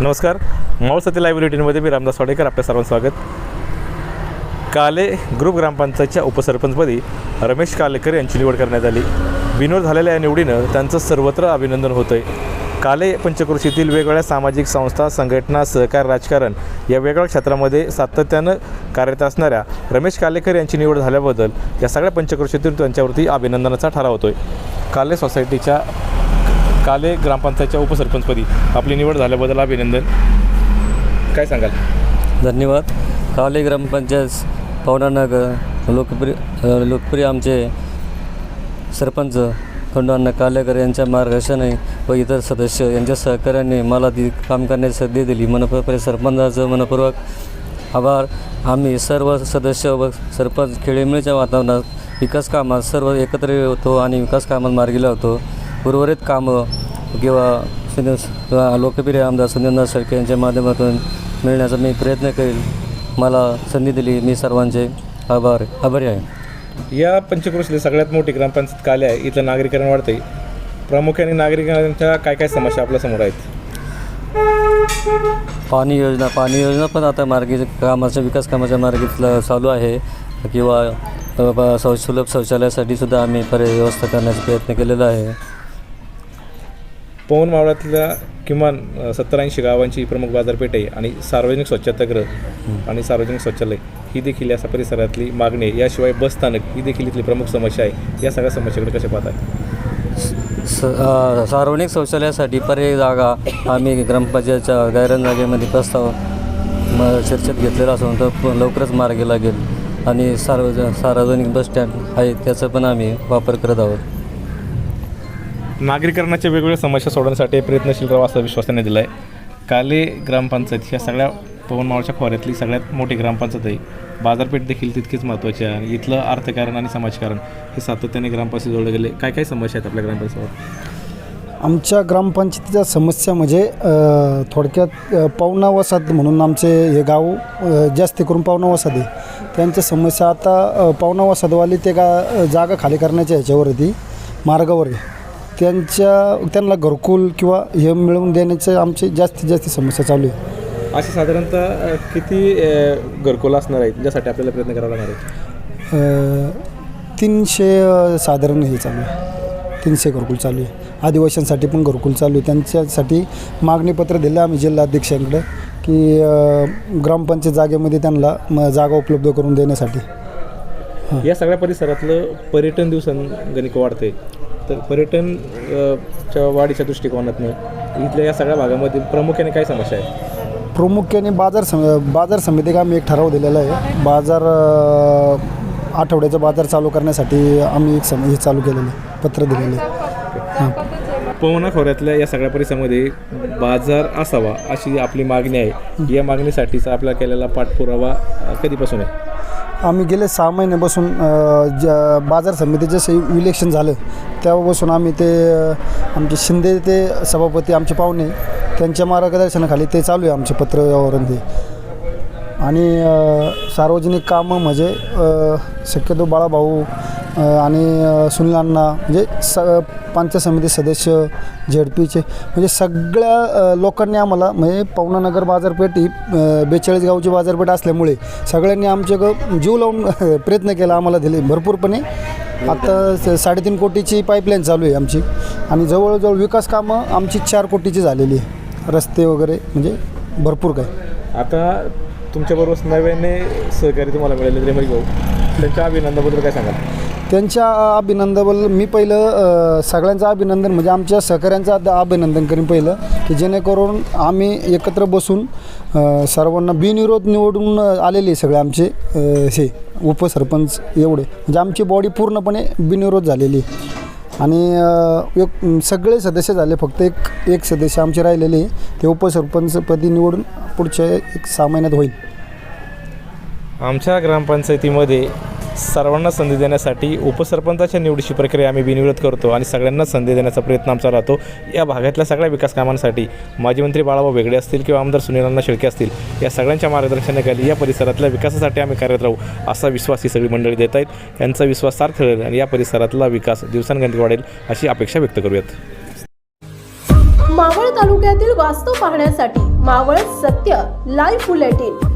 नमस्कार मावळसातील लाईव्ह बुलेटिनमध्ये मी रामदास वाडेकर आपल्या सर्वांचं स्वागत. काले ग्रुप ग्रामपंचायतच्या उपसरपंचपदी रमेश कालेकर यांची निवड करण्यात आली. बिनोड झालेल्या या निवडीनं त्यांचं सर्वत्र अभिनंदन होतं आहे काले पंचकृषीतील वेगवेगळ्या सामाजिक संस्था संघटना सहकार राजकारण या वेगवेगळ्या क्षेत्रामध्ये सातत्यानं कार्यरत असणाऱ्या रमेश कालेकर यांची निवड झाल्याबद्दल या सगळ्या पंचकृषीतील त्यांच्यावरती अभिनंदनाचा ठराव होतो आहे काले सोसायटीच्या काले ग्रामपंचायतच्या उपसरपंचपदी आपली निवड झाल्याबद्दल अभिनंदन. काय सांगाल? धन्यवाद. काले ग्रामपंचायत पवनानगर लोकप्रिय लोकप्रिय आमचे सरपंच खंडूअण्णा कालेकर यांच्या मार्गदर्शनाने व इतर सदस्य यांच्या सहकार्याने मला ती काम करण्याची संधी दिली. मनपूर्वक सरपंचाचं मनपूर्वक आभार. आम्ही सर्व सदस्य व सरपंच खेळीमेळीच्या वातावरणात विकास कामात सर्व एकत्र होतो आणि विकास कामात मार्गी लावतो उर्वरित कामं किंवा सुनील लोकप्रिय आमदार सुनीलनाथ शेळके यांच्या माध्यमातून मिळण्याचा मी प्रयत्न करेल. मला संधी दिली. मी सर्वांचे आभार आभारी आहे. या पंचक्रोशीतील सगळ्यात मोठी ग्रामपंचायत काले आहे. इथलं नागरीकरण वाढतंय. प्रामुख्याने नागरिकांच्या काय काय समस्या आपल्यासमोर आहेत? पाणी योजना पाणी योजना पण आता मार्गी कामाच्या विकास कामाच्या मार्गीतलं चालू आहे. किंवा शौ सुलभ शौचालयासाठी सुद्धा आम्ही पर्याय व्यवस्था करण्याचा प्रयत्न केलेला आहे. पवन मावळातल्या किमान सत्तर ऐंशी गावांची प्रमुख बाजारपेठ आहे आणि सार्वजनिक स्वच्छतागृह आणि सार्वजनिक शौचालय ही देखील या परिसरातली मागणी आहे. याशिवाय बस स्थानक ही देखील इथली प्रमुख समस्या आहे. या सगळ्या समस्याकडे कशा पाहताय स सार्वजनिक शौचालयासाठी पर्यायी जागा आम्ही ग्रामपंचायतच्या गायरन जागेमध्ये प्रस्ताव म चर्चेत घेतलेला असून तो प- लवकरच मार्गी लागेल. आणि सार्वज सार्वजनिक बस स्टँड आहे त्याचा पण आम्ही वापर करत आहोत. नागरीकरणाच्या वेगवेगळ्या समस्या सोडवण्यासाठी प्रयत्नशील राहा असा विश्वास त्यांनी दिला आहे काले ग्रामपंचायत ह्या सगळ्या पवनमावळच्या खोऱ्यातली सगळ्यात मोठी ग्रामपंचायत आहे. बाजारपेठ देखील तितकीच महत्त्वाची आहे. आणि इथलं अर्थकारण आणि समाजकारण हे सातत्याने ग्रामपंचायत जोडले गेले. काय काय समस्या आहेत आपल्या ग्रामपंचायतीवर? आमच्या ग्रामपंचायतीच्या समस्या म्हणजे थोडक्यात अ, पावना वसाहत म्हणून आमचे हे गाव जास्त करून पावना वसाहत आहे. त्यांच्या समस्या आता अ, पावना वसाहतवाली ते गा जागा खाली करण्याच्या ह्याच्यावरती मार्गावर आहे. त्यांच्या त्यांना घरकुल किंवा हे मिळवून देण्याचं आमची जास्तीत जास्त समस्या चालू आहे. असे साधारणतः किती अ, घरकुल असणार आहेत? ज्यासाठी आपल्याला प्रयत्न करावा लागणार आहे? अ, तीनशे अ, साधारण हे चालू आहे. तीनशे घरकुल चालू आहे. आदिवासींसाठी पण घरकुल चालू आहे. त्यांच्यासाठी मागणीपत्र दिलं आम्ही जिल्हाध्यक्षांकडे की अ, ग्रामपंचायत जागेमध्ये त्यांना म, जागा उपलब्ध करून देण्यासाठी. या सगळ्या परिसरातलं पर्यटन दिवसांगणिक वाढते तर पर्यटन च्या वाढीच्या दृष्टिकोनातनं इथल्या या सगळ्या भागामध्ये प्रामुख्याने काय समस्या आहे प्रामुख्याने बाजार सम बाजार समितीक आम्ही एक ठराव दिलेला आहे. बाजार अ, आठवड्याचा बाजार चालू करण्यासाठी आम्ही एक सम हे चालू केलेलं आहे. पत्र दिलेलं आहे. हां. पवना खोऱ्यातल्या या सगळ्या परिसरामध्ये बाजार असावा अशी आपली मागणी आहे. या मागणीसाठीचा आपला केलेला पाठपुरावा अ, कधीपासून आहे? आम्ही गेले सहा महिन्यापासून ज बाजार समितीचं से इलेक्शन झालं. तेव्हापासून आम्ही ते आमचे शिंदे ते सभापती आमचे पाहुणे त्यांच्या मार्गदर्शनाखाली ते चालू आहे आमचे पत्र व्यवहार ते. आणि सार्वजनिक कामं म्हणजे शक्यतो बाळाभाऊ आणि सुनील अण्णा म्हणजे स पंचायत समिती सदस्य झेड पीचे म्हणजे सगळ्या लोकांनी आम्हाला म्हणजे पवनानगर बाजारपेठ ही बेचाळीस गावची बाजारपेठ असल्यामुळे सगळ्यांनी आमच्या ग- जीव लावून प्रयत्न केला आम्हाला दिले भरपूरपणे. आता स- साडेतीन कोटीची पाईपलाईन चालू आहे आमची. आणि जवळजवळ विकास कामं आमची चार कोटीची झालेली आहे. रस्ते वगैरे म्हणजे भरपूर काय आता तुमच्याबरोबर नव्याने सहकारी तुम्हाला मिळाले रेमरी भाऊ. त्यांच्या अभिनंदाबद्दल काय सांगा त्यांच्या अभिनंदनबल मी पहिलं सगळ्यांचं अभिनंदन म्हणजे आमच्या सहकाऱ्यांचं अभिनंदन करीन पहिलं की जेणेकरून आम्ही एकत्र बसून सर्वांना बिनविरोध निवडून आलेले सगळे आमचे हे उपसरपंच एवढे म्हणजे आमची बॉडी पूर्णपणे बिनविरोध झालेली आहे. आणि एक सगळे सदस्य झाले फक्त एक एक सदस्य आमचे राहिलेले ते उपसरपंचपदी निवडून पुढच्या एक सहा महिन्यात होईल आमच्या ग्रामपंचायतीमध्ये सर्वांना संधी देण्यासाठी उपसरपंचाच्या निवडीची प्रक्रिया आम्ही बिनविरोध करतो आणि सगळ्यांना संधी देण्याचा प्रयत्न आमचा राहतो. या भागातल्या सगळ्या विकास कामांसाठी माजी मंत्री बाळाभाऊ वेगळे असतील किंवा आमदार सुनीलांना शेळके असतील या सगळ्यांच्या मार्गदर्शनाखाली या परिसरातल्या विकासासाठी आम्ही कार्यरत राहू असा विश्वास ही सगळी मंडळी देत आहेत. यांचा विश्वास सार्थ ठरेल आणि या परिसरातला विकास दिवसांगणिक वाढेल अशी अपेक्षा व्यक्त करूयात. मावळ तालुक्यातील वास्तव पाहण्यासाठी मावळ सत्य लाईव्ह बुलेटिन.